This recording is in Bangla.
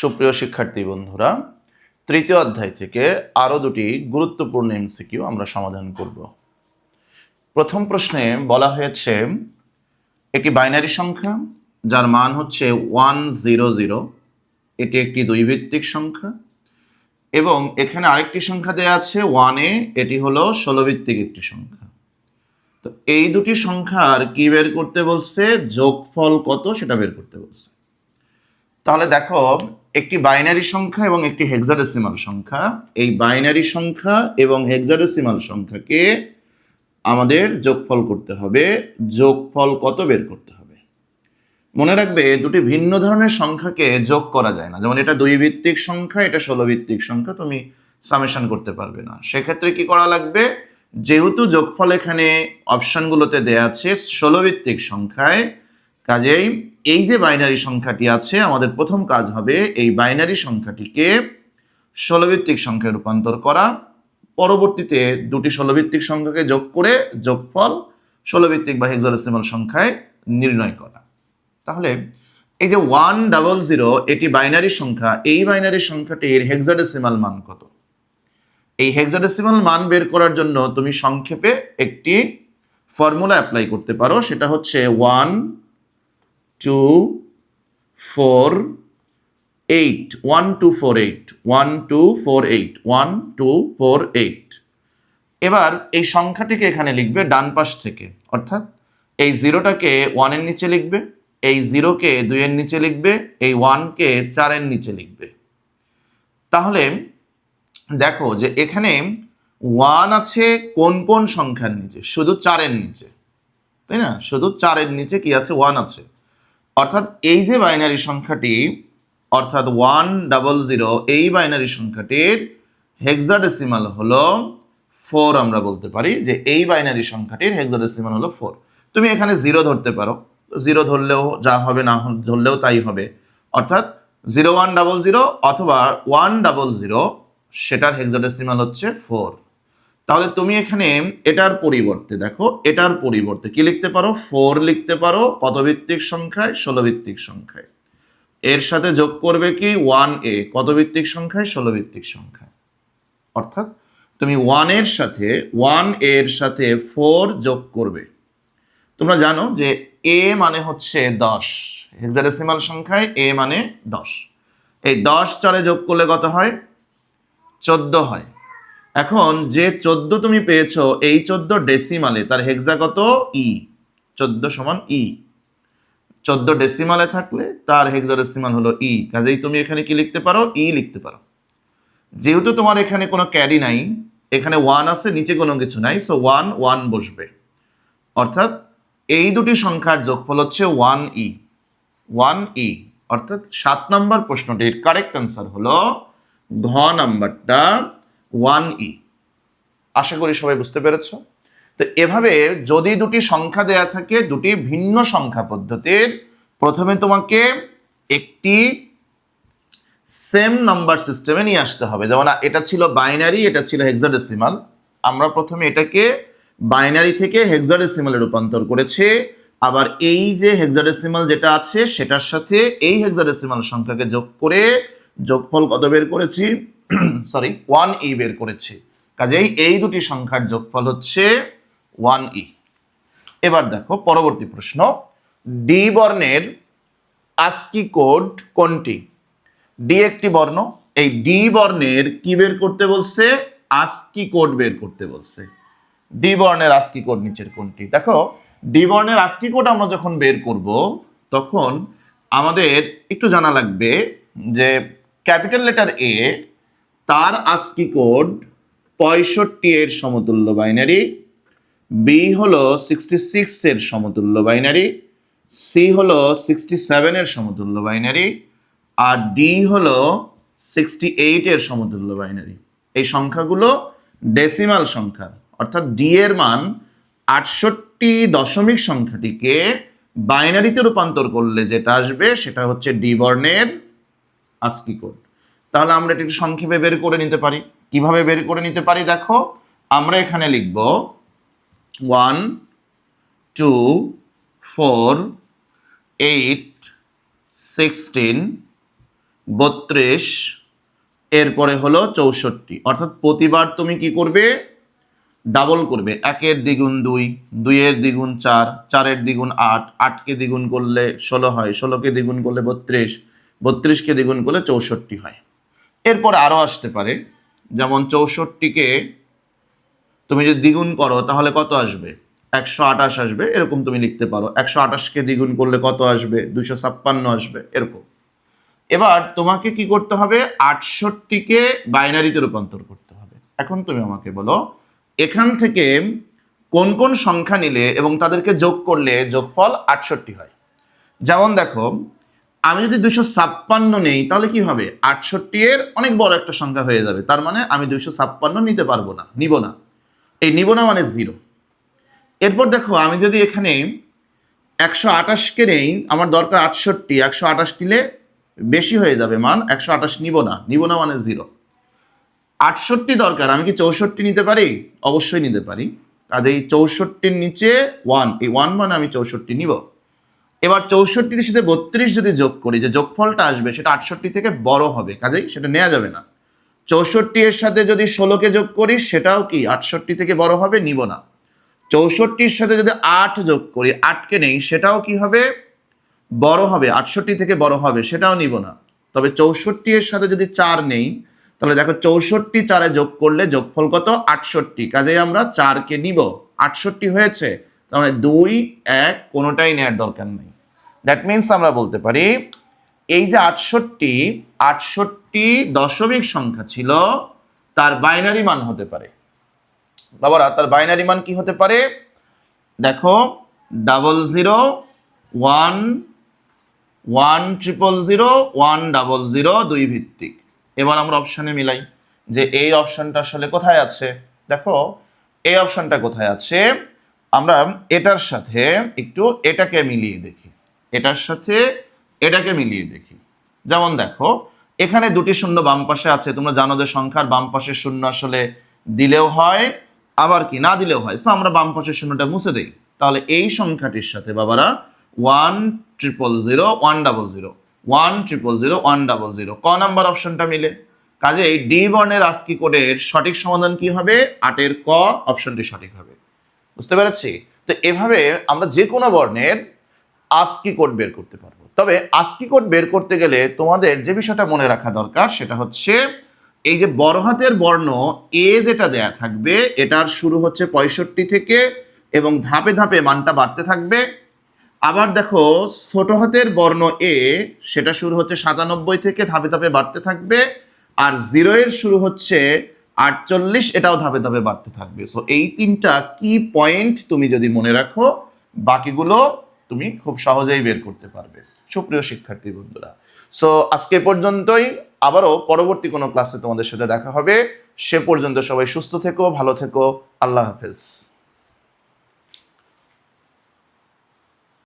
সুপ্রিয় শিক্ষার্থী বন্ধুরা, তৃতীয় অধ্যায় থেকে আরও দুটি গুরুত্বপূর্ণ এমসিকিউ আমরা সমাধান করব। প্রথম প্রশ্নে বলা হয়েছে একটি বাইনারি সংখ্যা, যার মান হচ্ছে ওয়ান জিরো জিরো। এটি একটি দুইভিত্তিক সংখ্যা এবং এখানে আরেকটি সংখ্যা দেওয়া আছে ওয়ানে এটি হলো ষোলো ভিত্তিক একটি সংখ্যা। তো এই দুটি সংখ্যার কি বের করতে বলছে? যোগফল কত সেটা বের করতে বলছে। তাহলে দেখো একটি বাইনারি সংখ্যা এবং একটি হেক্সাডেসিমাল সংখ্যা। এই বাইনারি সংখ্যা এবং হেক্সাডেসিমাল সংখ্যাকে আমাদের যোগফল করতে হবে। যোগফল কত বের করতে হবে? মনে রাখবে, দুটি ভিন্ন ধরনের সংখ্যাকে যোগ করা যায় না। যেমন এটা দুই ভিত্তিক সংখ্যা, এটা ষোলো ভিত্তিক সংখ্যা, তুমি সামেশন করতে পারবে না। সেক্ষেত্রে কি করা লাগবে? যেহেতু যোগফল এখানে অপশনগুলোতে দেয়া আছে ষোলো ভিত্তিক সংখ্যায় কাজেই এই যে বাইনারি সংখ্যাটি আছে, আমাদের প্রথম কাজ হবে এই বাইনারি সংখ্যাটিকে ষোলভিত্তিক সংখ্যায় রূপান্তর করা। পরবর্তীতে দুটি ষোলভিত্তিক সংখ্যাকে যোগ করে যোগফল ষোলভিত্তিক বা হেক্সাডেসিমাল সংখ্যায় নির্ণয় করা। তাহলে এই যে ওয়ান ডাবল জিরো এটি বাইনারি সংখ্যা, এই বাইনারি সংখ্যাটির হেক্সাডেসিমাল মান কত? এই হেক্সাডেসিমাল মান বের করার জন্য তুমি সংক্ষেপে একটি ফর্মুলা অ্যাপ্লাই করতে পারো, সেটা হচ্ছে one two four eight one two four eight one two four eight one two four eight এবার এই সংখ্যাটিকে এখানে লিখবে ডান পাশ থেকে, অর্থাৎ এই জিরোটাকে ওয়ানের নিচে লিখবে, এই জিরোকে দুইয়ের নিচে লিখবে, এই ওয়ানকে চারের নিচে লিখবে। তাহলে দেখো যে এখানে ওয়ান আছে কোন কোন সংখ্যার নিচে? শুধু চারের নিচে, তাই না? শুধু চারের নিচে কি আছে? ওয়ান আছে। অর্থাৎ এই যে বাইনারি সংখ্যাটি, অর্থাৎ ওয়ান ডাবল জিরো এই বাইনারি সংখ্যাটির হেক্সাডেসিমাল হলো ফোর আমরা বলতে পারি, যে এই বাইনারি সংখ্যাটির হেক্সাডেসিমাল হলো ফোর তুমি এখানে জিরো ধরতে পারো। জিরো ধরলেও যা হবে, না ধরলেও তাই হবে। অর্থাৎ জিরো ওয়ান ডাবল জিরো অথবা ওয়ান ডাবল জিরো সেটার হেক্সাডেসিমাল হচ্ছে ফোর তাহলে তুমি এখানে এটার পরিবর্তে দেখো, এটার পরিবর্তে কি লিখতে পারো? ফোর লিখতে পারো কত ভিত্তিক সংখ্যায় ষোলো ভিত্তিক সংখ্যায়। এর সাথে যোগ করবে কি? ওয়ান এ কত ভিত্তিক সংখ্যায় ষোলো ভিত্তিক সংখ্যায়। অর্থাৎ তুমি ওয়ানের সাথে ওয়ানের সাথে ফোর যোগ করবে। তোমরা জানো যে এ মানে হচ্ছে দশ। হেক্সাডেসিমাল সংখ্যায় এ মানে দশ। এই দশ চারে যোগ করলে কত হয়? চোদ্দ হয়। এখন যে চোদ্দ তুমি পেয়েছ, এই চোদ্দ ডেসিমালে তার হেক্সা কত ই চোদ্দ সমান ই চোদ্দ ডেসিমালে থাকলে তার হেক্সাডেসিমাল হলো ই কাজেই তুমি এখানে কি লিখতে পারো? ই লিখতে পারো। যেহেতু তোমার এখানে কোনো ক্যারি নাই, এখানে ওয়ান আছে, নিচে কোনো কিছু নাই সো ওয়ান ওয়ান বসবে। অর্থাৎ এই দুটি সংখ্যার যোগফল হচ্ছে ওয়ান ই ওয়ান ই অর্থাৎ সাত নম্বর প্রশ্নটির কারেক্ট অ্যান্সার হলো ঘ নাম্বারটা ওয়ান ই। আশা করি সবাই বুঝতে পেরেছ? তো এভাবে যদি দুটি সংখ্যা দেয়া থাকে, দুটি ভিন্ন সংখ্যা পদ্ধতির, প্রথমে তোমাকে একটি সেম নাম্বার সিস্টেমে নিয়ে আসতে হবে। যেমন, এটা ছিল বাইনারি এটা ছিল হেক্সাডেসিমাল আমরা প্রথমে এটাকে বাইনারি থেকে হেক্সাডেসিমালে রূপান্তর করেছি। আবার এই যে হেক্সাডেসিমাল যেটা আছে, সেটার সাথে এই হেক্সাডেসিমাল সংখ্যাকে যোগ করে যোগফল কত বের করেছি? সরি ওয়ান ই বের করেছে। কাজেই এই দুটি সংখ্যার যোগফল হচ্ছে ওয়ান ই এবার দেখো, পরবর্তী প্রশ্ন। ডি বর্ণের আস্কি কোড কোনটি? ডি একটি বর্ণ। এই ডি বর্ণের কি বের করতে বলছে? আস্কি কোড বের করতে বলছে। ডি বর্ণের আস্কি কোড নিচের কোনটি? দেখো ডি বর্ণের আস্কি কোড আমরা যখন বের করব, তখন আমাদের একটু জানা লাগবে যে ক্যাপিটাল লেটার এ তার আস্কি কোড পঁয়ষট্টি এর সমতুল্য বাইনারি বি হলো সিক্সটি সিক্সের সমতুল্য বাইনারি সি হলো সিক্সটি সেভেনের সমতুল্য বাইনারি আর ডি হলো সিক্সটি এইটের সমতুল্য বাইনারি এই সংখ্যাগুলো ডেসিমাল সংখ্যা, অর্থাৎ ডি এর মান আটষট্টি দশমিক সংখ্যাটিকে বাইনারিতে রূপান্তর করলে যেটা আসবে সেটা হচ্ছে ডি বর্ণের আস্কি কোড তাহলে আমরা এটা একটু সংক্ষেপে বের করে নিতে পারি। কীভাবে বের করে নিতে পারি? দেখো, আমরা এখানে লিখব one, two, four, eight, sixteen, বত্রিশ, এরপরে হলো চৌষট্টি। অর্থাৎ প্রতিবার তুমি কি করবে? ডাবল করবে। একের দ্বিগুণ দুই, দুইয়ের দ্বিগুণ চার, চারের দ্বিগুণ আট, আটকে দ্বিগুণ করলে ষোলো হয়, ষোলোকে দ্বিগুণ করলে বত্রিশ, বত্রিশকে দ্বিগুণ করলে চৌষট্টি হয়। এরপর আরও আসতে পারে। যেমন চৌষট্টিকে তুমি যদি দ্বিগুণ করো, তাহলে কত আসবে? একশো আঠাশ আসবে, এরকম তুমি লিখতে পারো। একশো আঠাশকে দ্বিগুণ করলে কত আসবে? দুশো ছাপ্পান্ন আসবে, এরকম। এবার তোমাকে কি করতে হবে? আটষট্টিকে বাইনারিতে রূপান্তর করতে হবে। এখন তুমি আমাকে বলো, এখান থেকে কোন কোন সংখ্যা নিলে এবং তাদেরকে যোগ করলে যোগফল আটষট্টি হয়? যেমন দেখো আমি যদি দুশো ছাপ্পান্ন নেই, তাহলে কি হবে? আটষট্টি এর অনেক বড় একটা সংখ্যা হয়ে যাবে। তার মানে আমি দুশো ছাপ্পান্ন নিতে পারব না, নিব না। এই নিব না মানে জিরো এরপর দেখো, আমি যদি এখানে একশো আঠাশকে নেই, আমার দরকার আটষট্টি, একশো আঠাশ নিলে বেশি হয়ে যাবে মান, একশো আঠাশ নিব না নিব না মানে জিরো আটষট্টি দরকার, আমি কি চৌষট্টি নিতে পারি? অবশ্যই নিতে পারি। কাজেই চৌষট্টির নিচে ওয়ান এই ওয়ান মানে আমি চৌষট্টি নিব। এবার চৌষট্টির সাথে বত্রিশ যদি যোগ করি, যে যোগফলটা আসবে সেটা আটষট্টি থেকে বড় হবে, কাজেই সেটা নেওয়া যাবে না। চৌষট্টি এর সাথে যদি ষোলোকে যোগ করি, সেটাও কি আটষট্টি থেকে বড় হবে? নিব না। চৌষট্টির সাথে যদি আট যোগ করি, আটকে নেই, সেটাও কি হবে? বড় হবে, আটষট্টি থেকে বড় হবে, সেটাও নিব না। তবে চৌষট্টি এর সাথে যদি চার নেই, তাহলে দেখো চৌষট্টি চারে যোগ করলে যোগফল কত? আটষট্টি, কাজেই আমরা চারকে নিব। আটষট্টি হয়েছে তার মানে দুই, এক, কোনোটাই নেওয়ার দরকার নেই। দ্যাট মিন্স আমরা বলতে পারি, এই যে আটষট্টি আটষট্টি দশমিক সংখ্যা ছিল, তার বাইনারি মান হতে পারে। বাবারা, তার বাইনারি মান কি হতে পারে? দেখো double zero one one triple zero one double zero দুই ভিত্তিক। এবার আমরা অপশানে মিলাই, যে এই অপশানটা আসলে কোথায় আছে? দেখো, এই অপশানটা কোথায় আছে? আমরা এটার সাথে একটু এটাকে মিলিয়ে দেখি। এটার সাথে এটাকে মিলিয়ে দেখি। যেমন দেখো, এখানে দুটি শূন্য বাম পাশে আছে। তোমরা জানো যে সংখ্যার বাম পাশের শূন্য আসলে দিলেও হয়, আবার কি না দিলেও হয়। সো আমরা বাম পাশের শূন্যটা মুছে দিই। তাহলে এই সংখ্যাটির সাথে বাবারা one triple zero one double zero one triple zero one double zero ক নাম্বার অপশনটা মিলে। কাজে এই ডি বর্ণের আস্কি কোডের সঠিক সমাধান কি হবে? আটের ক অপশনটি সঠিক হবে। বুঝতে পেরেছি? তো এভাবে আমরা যে কোনো বর্ণের আস্কি কোড বের করতে পারব। তবে আস্কি কোড বের করতে গেলে তোমাদের যে বিষয়টা মনে রাখা দরকার সেটা হচ্ছে এই যে বড় হাতের বর্ণ এ যেটা দেয়া থাকবে, এটার শুরু হচ্ছে পঁয়ষট্টি থেকে এবং ধাপে ধাপে মানটা বাড়তে থাকবে। আবার দেখো, ছোট হাতের বর্ণ এ সেটা শুরু হচ্ছে সাতানব্বই থেকে ধাপে ধাপে বাড়তে থাকবে। আর জিরো এর শুরু হচ্ছে আটচল্লিশ, এটাও ধাপে ধাপে বাড়তে থাকবে। সো এই তিনটা কি পয়েন্ট তুমি যদি মনে রাখো, বাকিগুলো তুমি খুব সহজেই বের করতে পারবে। সুপ্রিয় শিক্ষার্থী বন্ধুরা সো আজকে পর্যন্তই। আবারও পরবর্তী কোনো ক্লাসে তোমাদের সাথে দেখা হবে। সে পর্যন্ত সবাই সুস্থ থেকো, ভালো থেকো। আল্লাহ হাফেজ।